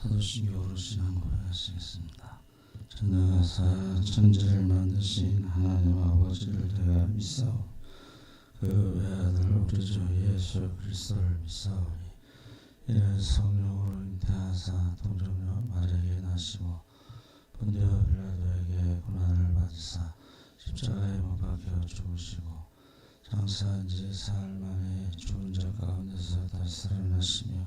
사도신경으로 신앙 고백하시겠습니다. 전능하사 천지를 만드신 하나님 아버지를 내가 믿사오 그 외아들 우리 주 예수 그리스도를 믿사오니 이는 성령으로 잉태하사 동정녀 마리아에게 나시고 본디오 빌라도에게 고난을 받으사 십자가에 못 박혀 죽으시고 장사한 지 사흘 만에 죽은 자 가운데서 다시 살아나시며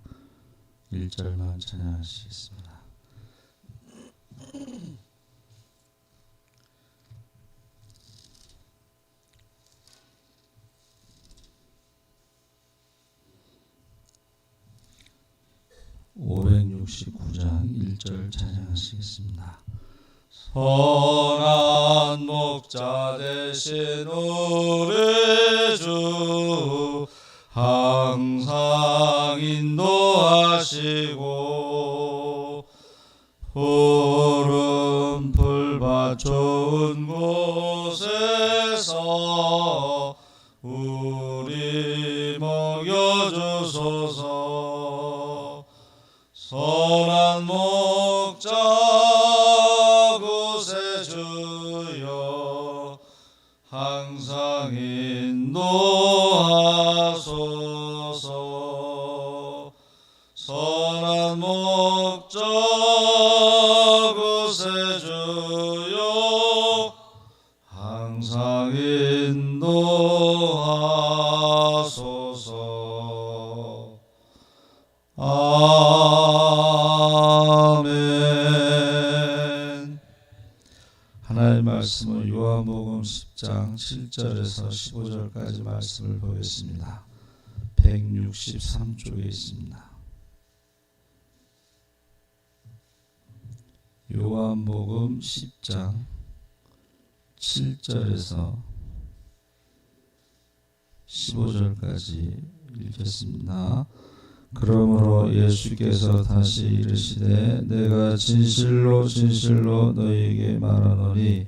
1절만 찬양하시겠습니다. (569장) (1절) 찬양하시겠습니다. 선한 목자 되신 우리 주 항상 인도하시고 푸른 풀밭 좋은 곳에서 10장 7절에서 15절까지 말씀을 보겠습니다. 163쪽에 있습니다. 요한복음 10장 7절에서 15절까지 읽겠습니다. 그러므로 예수께서 다시 이르시되 내가 진실로 진실로 너희에게 말하노니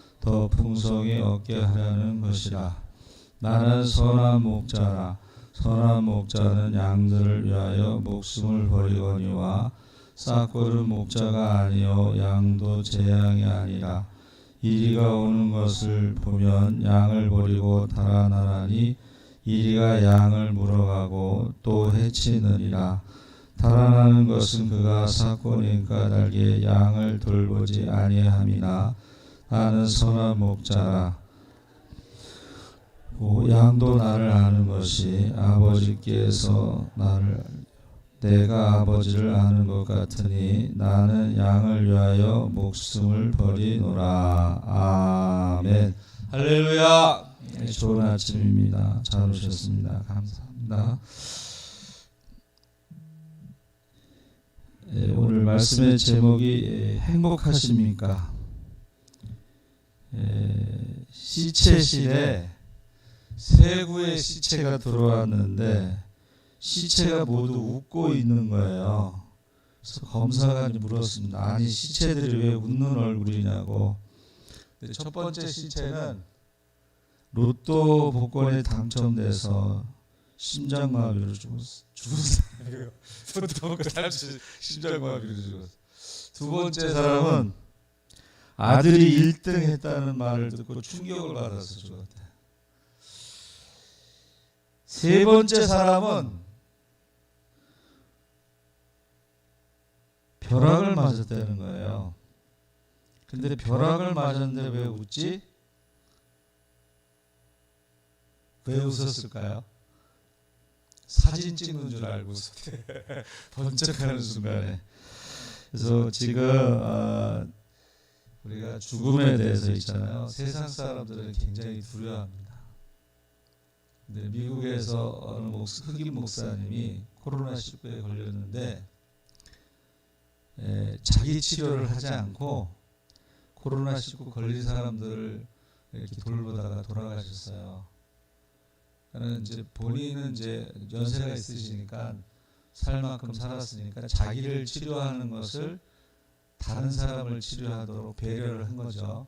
더 풍성히 얻게 하려는 것이라. 나는 선한 목자라. 선한 목자는 양들을 위하여 목숨을 버리거니와 싹고른 목자가 아니요 양도 제 양이 아니라. 이리가 오는 것을 보면 양을 버리고 달아나라니 이리가 양을 물어가고 또 해치느니라. 달아나는 것은 그가 사건인 까닭에 양을 돌보지 아니함이나 나는 선한 목자라 오, 양도 나를 아는 것이 아버지께서 나를 내가 아버지를 아는 것 같으니 나는 양을 위하여 목숨을 버리노라 아멘 할렐루야 네, 좋은 아침입니다. 잘 오셨습니다. 감사합니다. 예, 오늘 말씀의 제목이 예, 행복하십니까? 예, 시체실에 세 구의 시체가 들어왔는데 시체가 모두 웃고 있는 거예요. 그래서 검사가 물었습니다. 아니 시체들이 왜 웃는 얼굴이냐고. 첫 번째 시체는 로또 복권에 당첨돼서 심장마비로 죽었어. 죽은 사람이에요. 로또 복권 당첨 심장마비로 죽었어. 두 번째 사람은 아들이 1등 했다는 말을 듣고 충격을 받아서 죽었대. 세 번째 사람은 벼락을 맞았다는 거예요. 근데 벼락을 맞았는데 왜 웃지? 왜 웃었을까요? 사진 찍는 줄 알고. 번쩍하는 순간에. 그래서 지금 아, 우리가 죽음에 대해서 있잖아요. 세상 사람들은 굉장히 두려워합니다. 근데 미국에서 어느 목, 흑인 목사님이 코로나 19에 걸렸는데 에, 자기 치료를 하지 않고 코로나 19 걸린 사람들을 이렇게 돌보다가 돌아가셨어요. 그는 이제 본인은 이제 연세가 있으시니까 살 만큼 살았으니까 자기를 치료하는 것을 다른 사람을 치료하도록 배려를 한 거죠.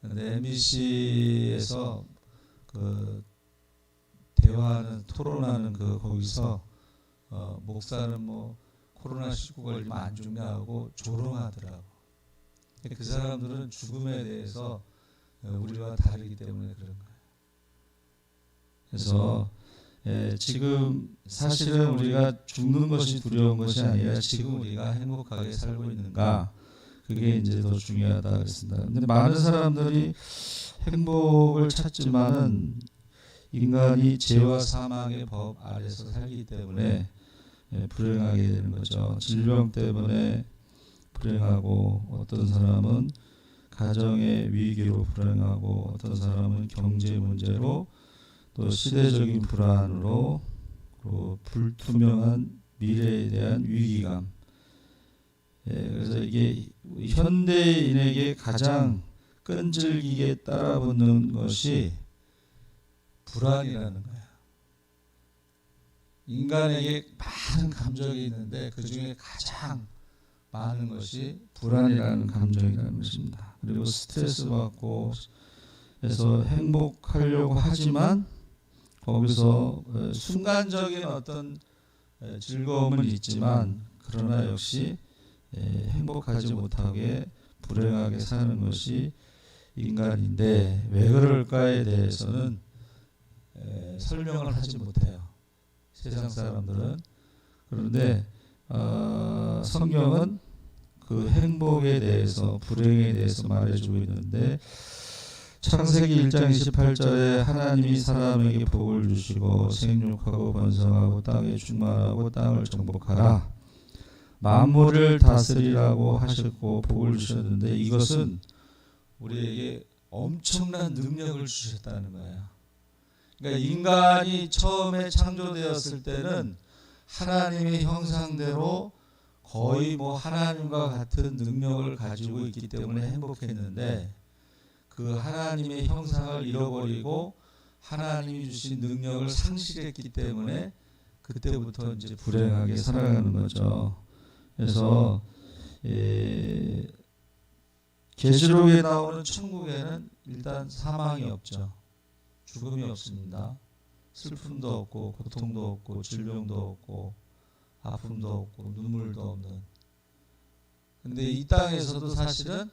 근데 MBC에서 그 대화하는 토론하는 그 거기서 어, 목사는 뭐 코로나 19 걸리면 안 죽냐고 조롱하더라고. 그 사람들은 죽음에 대해서 어, 우리와 다르기 때문에 그런 거예요. 그래서 예, 지금 사실은 우리가 죽는 것이 두려운 것이 아니라 지금 우리가 행복하게 살고 있는가 그게 이제 더 중요하다 그랬습니다. 근데 많은 사람들이 행복을 찾지만은 인간이 죄와 사망의 법 아래서 살기 때문에 예, 불행하게 되는 거죠. 질병 때문에 불행하고 어떤 사람은 가정의 위기로 불행하고 어떤 사람은 경제 문제로 또 시대적인 불안으로 그리고 불투명한 미래에 대한 위기감. 예, 그래서 이게 현대인에게 가장 끈질기게 따라붙는 것이 불안이라는 거야. 인간에게 많은 감정이 있는데 그 중에 가장 많은 것이 불안이라는 감정이라는 것입니다. 그리고 스트레스 받고 해서 행복하려고 하지만 거기서 어, 순간적인 어떤 에, 즐거움은 있지만 그러나 역시 에, 행복하지 못하게 불행하게 사는 것이 인간인데 왜 그럴까에 대해서는 에, 설명을 하지 못해요. 세상 사람들은 그런데 어, 성경은 그 행복에 대해서 불행에 대해서 말해주고 있는데 창세기 1장 28절에 하나님이 사람에게 복을 주시고 생육하고 번성하고 땅에 충만하고 땅을 정복하라 만물을 다스리라고 하셨고 복을 주셨는데 이것은 우리에게 엄청난 능력을 주셨다는 거예요. 그러니까 인간이 처음에 창조되었을 때는 하나님의 형상대로 거의 뭐 하나님과 같은 능력을 가지고 있기 때문에 행복했는데 그 하나님의 형상을 잃어버리고 하나님이 주신 능력을 상실했기 때문에 그때부터 이제 불행하게 살아가는 거죠. 그래서 예, 계시록에 나오는 천국에는 일단 사망이 없죠. 죽음이 없습니다. 슬픔도 없고 고통도 없고 질병도 없고 아픔도 없고 눈물도 없는. 근데 이 땅에서도 사실은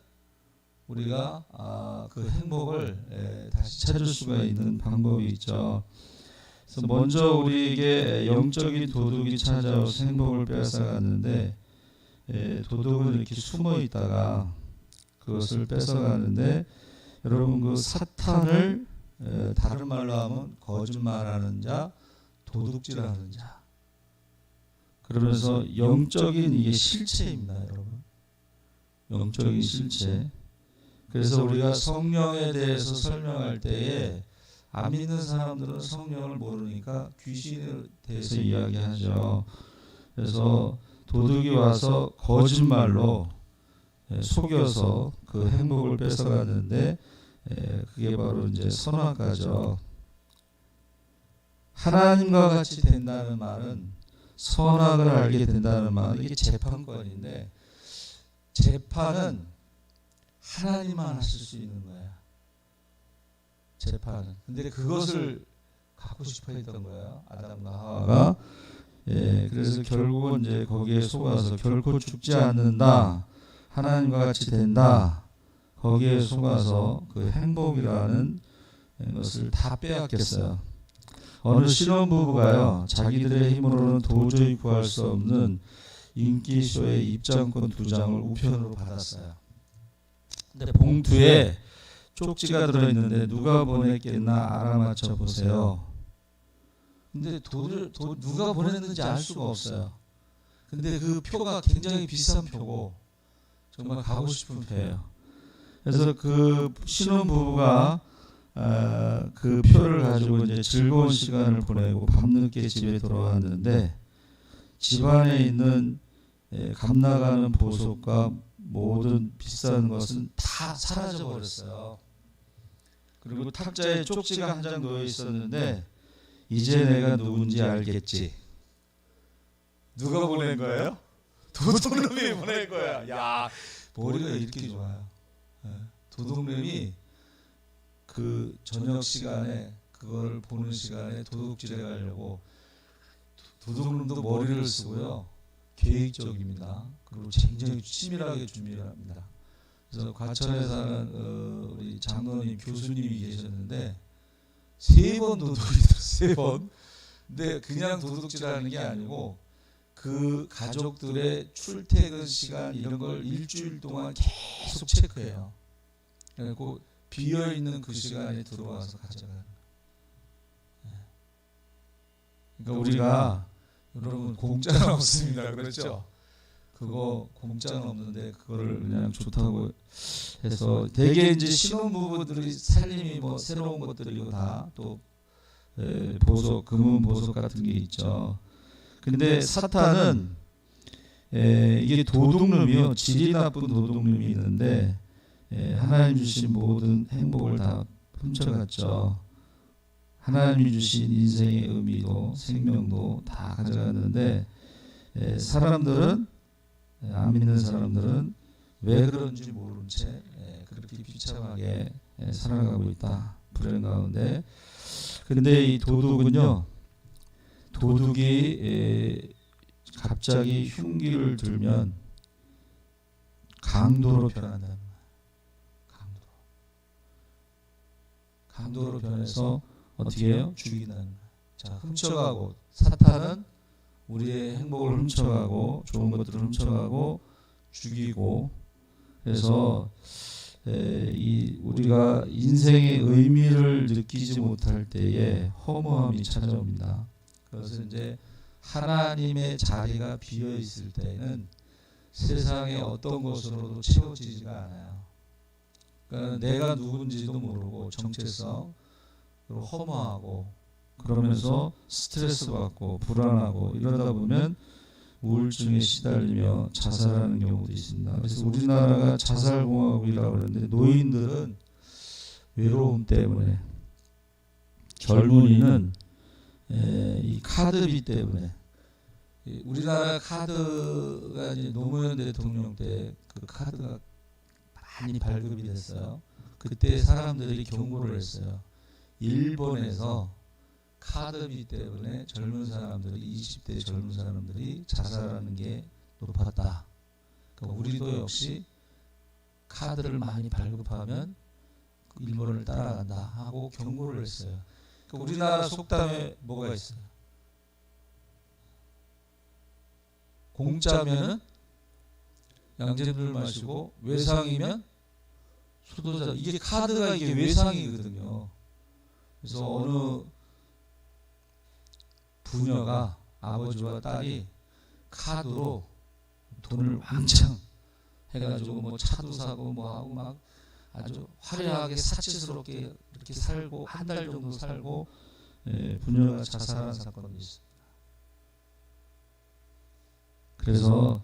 우리가 아, 그 행복을 예, 다시 찾을 수가 있는 방법이 있죠. 그래서 먼저 우리에게 영적인 도둑이 찾아와서 행복을 빼앗아갔는데 예, 도둑은 이렇게 숨어 있다가 그것을 뺏어가는데 여러분 그 사탄을 예, 다른 말로 하면 거짓말하는 자, 도둑질하는 자. 그러면서 영적인 이게 실체입니다, 여러분. 영적인 실체. 그래서 우리가 성령에 대해서 설명할 때에 안 믿는 사람들은 성령을 모르니까 귀신에 대해서 이야기하죠. 그래서 도둑이 와서 거짓말로 예, 속여서 그 행복을 뺏어가는데 예, 그게 바로 이제 선악과죠. 하나님과 같이 된다는 말은 선악을 알게 된다는 말은 이게 재판권인데 재판은 하나님만 하실 수 있는 거야. 재판은. 근데 그것을 갖고 싶어 했던 거예요. 아담과 하와가. 예, 그래서 결국은 이제 거기에 속아서 결코 죽지 않는다. 하나님과 같이 된다. 거기에 속아서 그 행복이라는 것을 다 빼앗겼어요. 어느 신혼부부가요, 자기들의 힘으로는 도저히 구할 수 없는 인기쇼의 입장권 두 장을 우편으로 받았어요. 근데 봉투에 쪽지가 들어있는데 누가 보냈겠나 알아맞혀 보세요. 근데 도를 도, 누가 보냈는지 알 수가 없어요. 근데 그 표가 굉장히 비싼 표고 정말 가고 싶은 표예요. 그래서 그 신혼 부부가 아, 그 표를 가지고 이제 즐거운 시간을 보내고 밤늦게 집에 돌아왔는데 집안에 있는 예, 감 나가는 보석과 모든 비싼 것은 다 사라져 버렸어요. 그리고 탁자에 쪽지가 한 장 놓여 있었는데 이제 내가 누군지 알겠지. 누가 보낸 거예요? 도둑놈이 보낸 거야. 야 머리가 이렇게 좋아요. 예. 도둑놈이 그 저녁 시간에 그걸 보는 시간에 도둑질해 가려고 도둑놈도 머리를 쓰고요. 계획적입니다. 그리고 굉장히 치밀하게 준비를 합니다. 그래서 과천에 사는 어, 우리 장로님 교수님이 계셨는데 세 번 도둑이. 세 번. 근데 그냥 도둑질하는 게 아니고 그 가족들의 출퇴근 시간 이런 걸 일주일 동안 계속 체크해요. 그리고 비어 있는 그 시간에 들어와서 가져가는. 거예요. 그러니까 우리가 여러분 공짜는 없습니다. 그렇죠? 그거 공짜는 없는데 그거를 그냥 좋다고 해서 대개 이제 신혼부부들이 살림이 뭐 새로운 것들이고 다또 보석 금은 보석 같은 게 있죠. 근데 사탄은 에, 이게 도둑놈이요. 질이 나쁜 도둑놈이 있는데 에, 하나님 주신 모든 행복을 다 훔쳐갔죠. 하나님이 주신 인생의 의미도 생명도 다 가져갔는데 에, 사람들은 에, 안 믿는 사람들은 왜 그런지 모른 채 에, 그렇게 비참하게 에, 살아가고 있다. 불행 가운데. 그런데 이 도둑은요. 도둑이 에, 갑자기 흉기를 들면 강도로 변한다는. 강도로. 강도로 변해서 어떻게 해요? 거예요. 자, 훔쳐가고 사탄은 우리의 행복을 훔쳐가고 좋은 것들을 훔쳐가고 죽이고 그래서 에, 이 우리가 인생의 의미를 느끼지 못할 때에 허무함이 찾아옵니다. 그래서 이제 하나님의 자리가 비어 있을 때는 세상의 어떤 것으로도 채워지지가 않아요. 그러니까 내가 누군지도 모르고 정체성 허무하고 그러면서 스트레스 받고 불안하고 이러다 보면 우울증에 시달리며 자살하는 경우도 있습니다. 그래서 우리나라가 자살공화국이라고 그러는데 노인들은 외로움 때문에 젊은이는 에, 이 카드비 때문에 이 우리나라 카드가 이제 노무현 대통령 때 그 카드가 많이 발급이 됐어요. 그때 사람들이 경고를 했어요. 일본에서 카드비 때문에 젊은 사람들이 20대 젊은 사람들이 자살하는 게 높았다. 그러니까 우리도 역시 카드를 많이 발급하면 그 일본을 따라간다 하고 경고를 했어요. 그러니까 우리나라 속담에 뭐가 있어요? 공짜면은 양재물 마시고 외상이면 수도자 이게 카드가 이게 외상이거든요. 그래서 어느 부녀가 아버지와 딸이 카드로 돈을 왕창 해가지고 뭐 차도 사고 뭐 하고 막 아주 화려하게 사치스럽게 이렇게 살고 한 달 정도 살고 예, 부녀가 자살한 사건이 있습니다. 그래서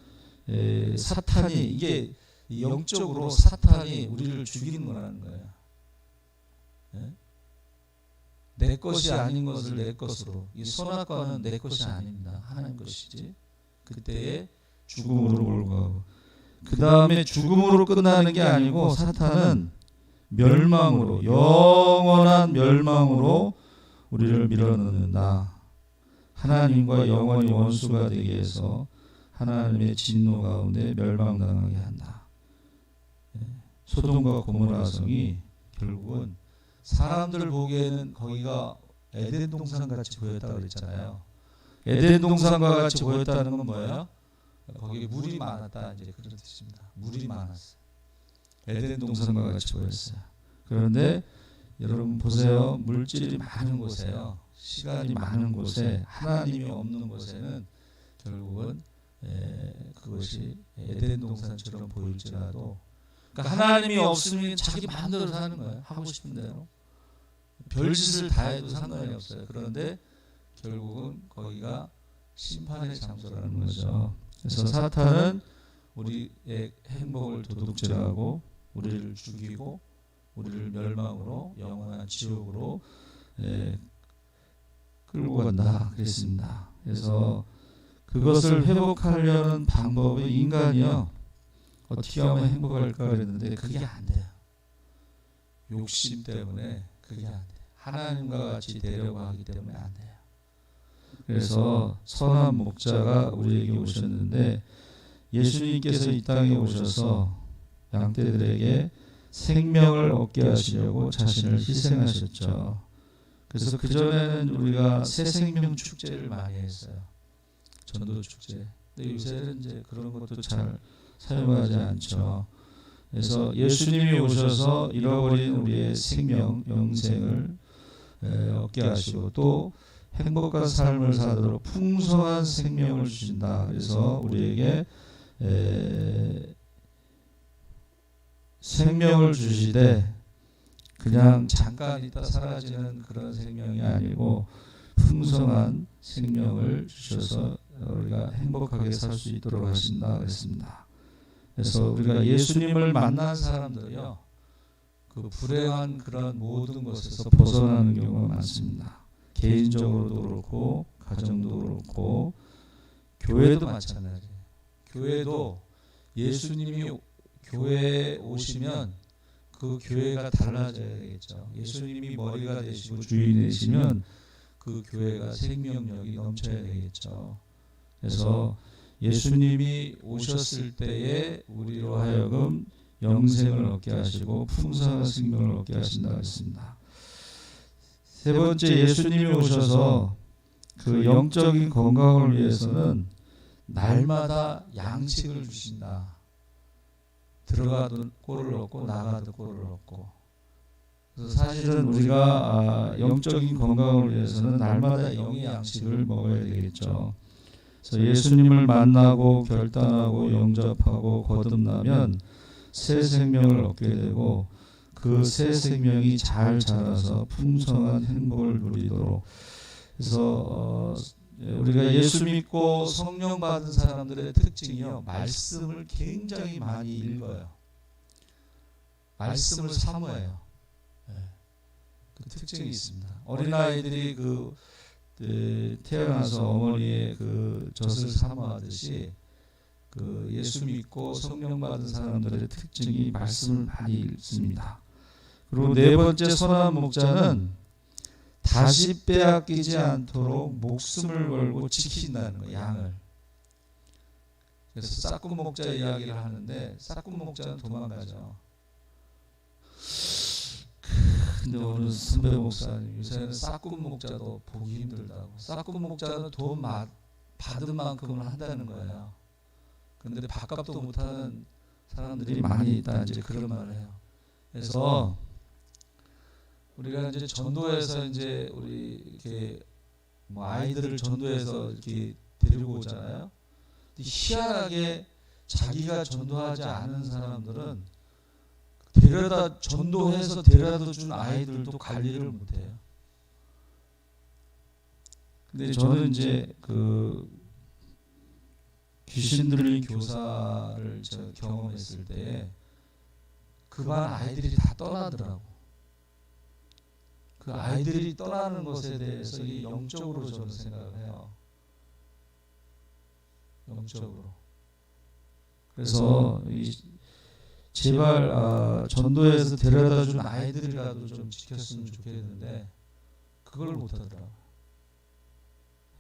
예, 사탄이 이게 영적으로 사탄이 우리를 죽이는 거라는 거예요. 예? 내 것이 아닌 것을 내 것으로 이 선악과는 내 것이 아닙니다. 하나님 것이지. 그때에 죽음으로 몰고 그 다음에 죽음으로 끝나는 게 아니고 사탄은 멸망으로 영원한 멸망으로 우리를 밀어넣는다. 하나님과 영원히 원수가 되게 해서 하나님의 진노 가운데 멸망당하게 한다. 예. 소돔과 고모라 성이 결국은 사람들 보기에는 거기가 에덴 동산 같이 보였다고 그랬잖아요. 에덴 동산과 같이 보였다는 건 뭐예요? 거기에 물이 많았다 이제 그런 뜻입니다. 물이 많았어요. 에덴 동산과 같이 보였어요. 그런데 여러분 보세요. 물질이 많은 곳에요. 시간이 많은 곳에 하나님이 없는 곳에는 결국은 에, 그것이 에덴 동산처럼 보일지라도 그러니까 하나님이 없으면 자기 마음대로 사는 거예요. 하고 싶은 대로. 별짓을 다 해도 상관이 없어요. 그런데 결국은 거기가 심판의 장소라는 거죠. 그래서 사탄은 우리의 행복을 도둑질하고 우리를 죽이고 우리를 멸망으로 영원한 지옥으로 에, 끌고 간다 그랬습니다. 그래서 그것을 회복하려는 방법이 인간이요 어떻게 하면 행복할까 그랬는데 그게 안 돼요. 욕심 때문에 그게 안 돼요. 하나님과 같이 되려고 하기 때문에 안 돼요. 그래서 선한 목자가 우리에게 오셨는데 예수님께서 이 땅에 오셔서 양떼들에게 생명을 얻게 하시려고 자신을 희생하셨죠. 그래서 그 전에는 우리가 새 생명 축제를 많이 했어요. 전도 축제. 근데 요새는 이제 그런 것도 잘 사용하지 않죠. 그래서 예수님이 오셔서 잃어버린 우리의 생명, 영생을 얻게 하시고 또 행복한 삶을 사도록 풍성한 생명을 주신다. 그래서 우리에게 생명을 주시되 그냥 잠깐 있다 사라지는 그런 생명이 아니고 풍성한 생명을 주셔서 우리가 행복하게 살 수 있도록 하신다 그랬습니다. 그래서 우리가 예수님을 만난 사람들이요. 그 불행한 그런 모든 것에서 벗어나는 경우가 많습니다. 개인적으로도 그렇고 가정도 그렇고 교회도 마찬가지예요. 교회도 예수님이 교회에 오시면 그 교회가 달라져야 되겠죠. 예수님이 머리가 되시고 주인이 되시면 그 교회가 생명력이 넘쳐야 되겠죠. 그래서 예수님이 오셨을 때에 우리로 하여금 영생을 얻게 하시고 풍성한 생명을 얻게 하신다 했습니다. 세 번째 예수님이 오셔서 그 영적인 건강을 위해서는 날마다 양식을 주신다. 들어가도 꼴을 얻고 나가도 꼴을 얻고. 그래서 사실은 우리가 아, 영적인 건강을 위해서는 날마다 영의 양식을 먹어야 되겠죠. 그래서 예수님을 만나고 결단하고 영접하고 거듭나면 새 생명을 얻게 되고 그 새 생명이 잘 자라서 풍성한 행복을 누리도록 그래서 어, 우리가 예수 믿고 성령 받은 사람들의 특징이요 말씀을 굉장히 많이 읽어요. 말씀을 사모해요. 네. 그 특징이 있습니다. 어린 아이들이 그 태어나서 어머니의 그 젖을 사모하듯이 그 예수 믿고 성령 받은 사람들의 특징이 말씀을 많이 읽습니다. 그리고 네 번째 선한 목자는 다시 빼앗기지 않도록 목숨을 걸고 지킨다는 거예요. 양을. 그래서 싹군 목자 이야기를 하는데 싹군 목자는 도망가죠. 근데 오늘 선배 목사님 요새는 싹군 목자도 보기 힘들다고. 싹군 목자는 돈 받은 만큼은 한다는 거예요. 근데 밥값도 못하는 사람들이 많이 있다 이제 그런 말을 해요. 그래서 우리가 이제 전도해서 이제 우리 이렇게 뭐 아이들을 전도해서 이렇게 데리고 오잖아요. 희한하게 자기가 전도하지 않은 사람들은 데려다 전도해서 데려다 준 아이들도 관리를 못해요. 근데 저는 이제 그 귀신 들린 교사를 제가 경험했을 때 그 반 아이들이 다 떠나더라고. 그 아이들이 떠나는 것에 대해서 이 영적으로 저는 생각을 해요. 영적으로. 그래서 이 제발 아, 전도에서 데려다 준 아이들이라도 좀 지켰으면 좋겠는데 그걸 못하더라고요.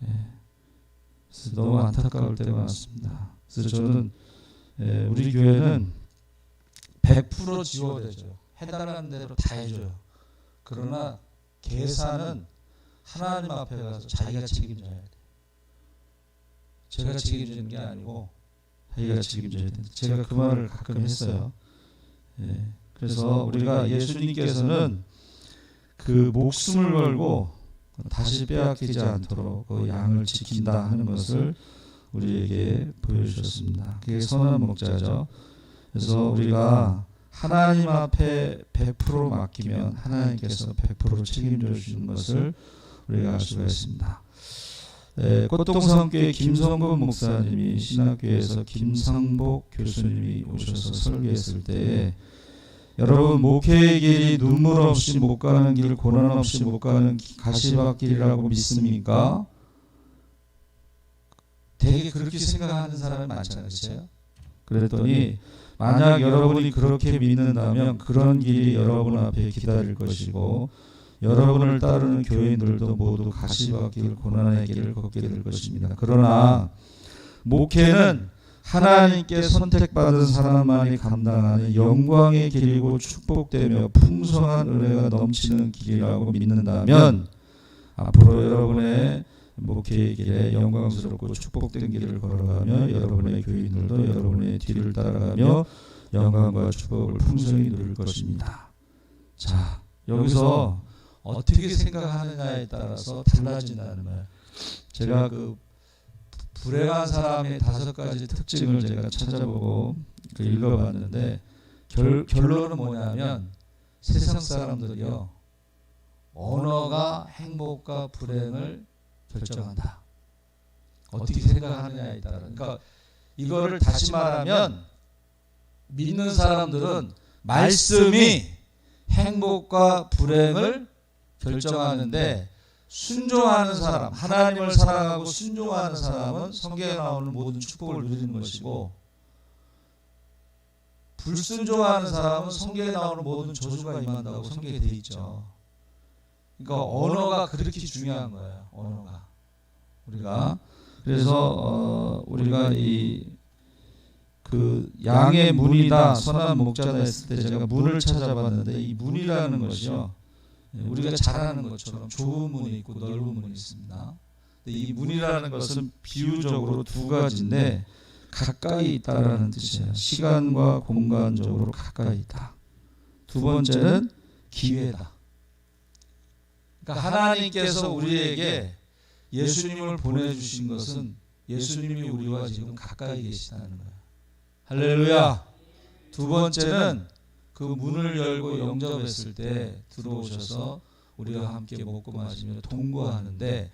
예. 그래서 너무 안타까울 때가 많습니다. 그래서 저는 예, 우리 교회는 100% 지원해줘요. 해달라는 대로 다 해줘요. 그러나 계산은 하나님 앞에 가서 자기가 책임져야 돼. 제가 책임지는 게 아니고 자기가 책임져야 돼. 제가 그 말을 가끔 했어요. 예. 그래서 우리가 예수님께서는 그 목숨을 걸고 다시 빼앗기지 않도록 그 양을 지킨다 하는 것을 우리에게 보여주셨습니다. 그게 선한 목자죠. 그래서 우리가 하나님 앞에 100% 맡기면 하나님께서 100% 책임져 주시는 것을 우리가 알 수가 있습니다. 네, 꽃동산교회 김성근 목사님이 신학교에서 김상복 교수님이 오셔서 설교했을 때 여러분 목회의 길이 눈물 없이 못 가는 길, 고난 없이 못 가는 가시밭길이라고 믿습니까? 되게 그렇게 생각하는 사람이 많잖아요, 그렇죠? 그랬더니 만약 여러분이 그렇게 믿는다면 그런 길이 여러분 앞에 기다릴 것이고 여러분을 따르는 교인들도 모두 가시밭길 고난의 길을 걷게 될 것입니다. 그러나 목회는 하나님께 선택받은 사람만이 감당하는 영광의 길이고 축복되며 풍성한 은혜가 넘치는 길이라고 믿는다면 앞으로 여러분의 목회의 길에 영광스럽고 축복된 길을 걸어가며 여러분의 교인들도 여러분의 뒤를 따라가며 영광과 축복을 풍성히 누릴 것입니다. 자, 여기서 어떻게 생각하느냐에 따라서 달라진다는 거예요. 제가 그 불행한 사람의 다섯 가지 특징을 제가 찾아보고 그 읽어봤는데 결, 결론은 뭐냐면 세상 사람들이요 언어가 행복과 불행을 결정한다. 어떻게 생각하느냐에 따라. 그러니까 이거를 다시 말하면 믿는 사람들은 말씀이 행복과 불행을 결정하는데 순종하는 사람, 하나님을 사랑하고 순종하는 사람은 성경에 나오는 모든 축복을 누리는 것이고 불순종하는 사람은 성경에 나오는 모든 저주가 임한다고 성경에 돼 있죠. 그러니까 언어가 그렇게 중요한 거예요. 언어가 우리가 그래서 어, 우리가 이 그 양의 문이다 선한 목자다 했을 때 제가 문을 찾아봤는데 이 문이라는 것이요 예, 우리가 잘 아는 것처럼 좁은 문이 있고 넓은 문이 있습니다. 이 문이라는 것은 비유적으로 두 가지인데 가까이 있다라는 뜻이에요. 시간과 공간적으로 가까이 있다. 두 번째는 기회다. 그러니까 하나님께서 우리에게 예수님을 보내주신 것은 예수님이 우리와 지금 가까이 계시다는 거예요. 할렐루야. 두 번째는 그 문을 열고 영접했을 때 들어오셔서 우리와 함께 먹고 마시며 동거하는데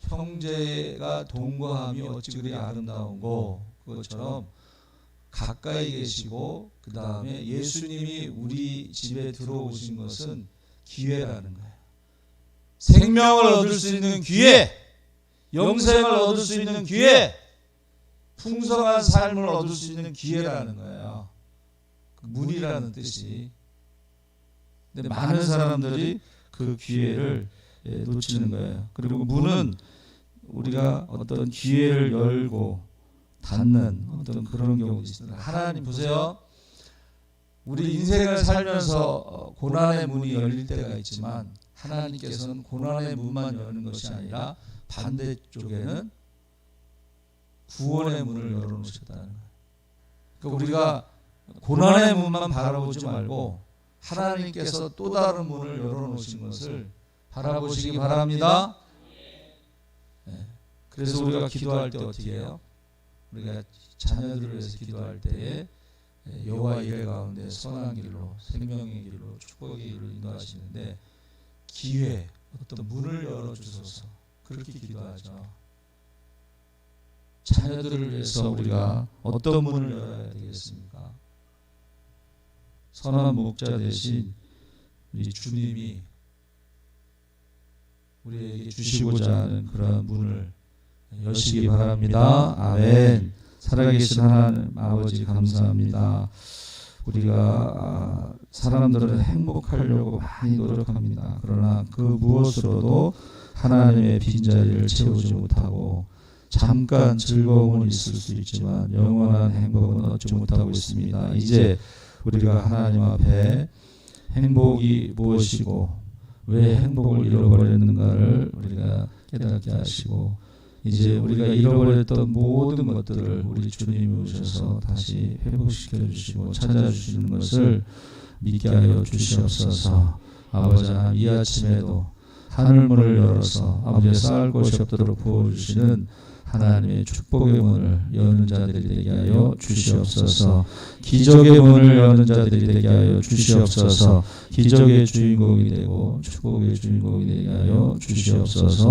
형제가 동거함이 어찌 그리 아름다운고 그것처럼 가까이 계시고 그 다음에 예수님이 우리 집에 들어오신 것은 기회라는 거예요. 생명을 얻을 수 있는 기회, 영생을 얻을 수 있는 기회, 풍성한 삶을 얻을 수 있는 기회라는 거예요. 그 문이라는 뜻이. 근데 많은 사람들이 그 기회를 예, 놓치는 거예요. 그리고 문은 우리가 어떤 기회를 열고 닫는 어떤 그런 경우도 있습니다. 하나님 보세요. 우리 인생을 살면서 어, 고난의 문이 열릴 때가 있지만 하나님께서는 고난의 문만 여는 것이 아니라 반대쪽에는 구원의 문을 열어놓으셨다는 거예요. 그러니까 우리가 고난의 문만 바라보지 말고 하나님께서 또 다른 문을 열어놓으신 것을 바라보시기 바랍니다. 네. 그래서 우리가 기도할 때 어떻게 해요? 우리가 자녀들을 위해서 기도할 때에 여호와 의 가운데 선한 길로 생명의 길로 축복의 길로 인도하시는데 기회 어떤 문을 열어 주소서 그렇게 기도하죠. 자녀들을 위해서 우리가 어떤 문을 열어야 되겠습니까? 선한 목자 대신 우리 주님이 우리에게 주시고자 하는 그런 문을 여시기 바랍니다. 아멘. 살아계신 하나님 아버지 감사합니다. 우리가 아, 사람들은 행복하려고 많이 노력합니다. 그러나 그 무엇으로도 하나님의 빈자리를 채우지 못하고 잠깐 즐거움은 있을 수 있지만 영원한 행복은 얻지 못하고 있습니다. 이제 우리가 하나님 앞에 행복이 무엇이고 왜 행복을 잃어버렸는가를 우리가 깨닫게 하시고 이제 우리가 잃어버렸던 모든 것들을 우리 주님이 오셔서 다시 회복시켜 주시고 찾아주시는 것을 믿게 하여 주시옵소서. 아버지 이 아침에도 하늘 문을 열어서 아버지의 쌓을 곳이 없도록 부어주시는 하나님의 축복의 문을 여는 자들이 되게 하여 주시옵소서. 기적의 문을 여는 자들이 되게 하여 주시옵소서. 기적의 주인공이 되고 축복의 주인공이 되게 하여 주시옵소서.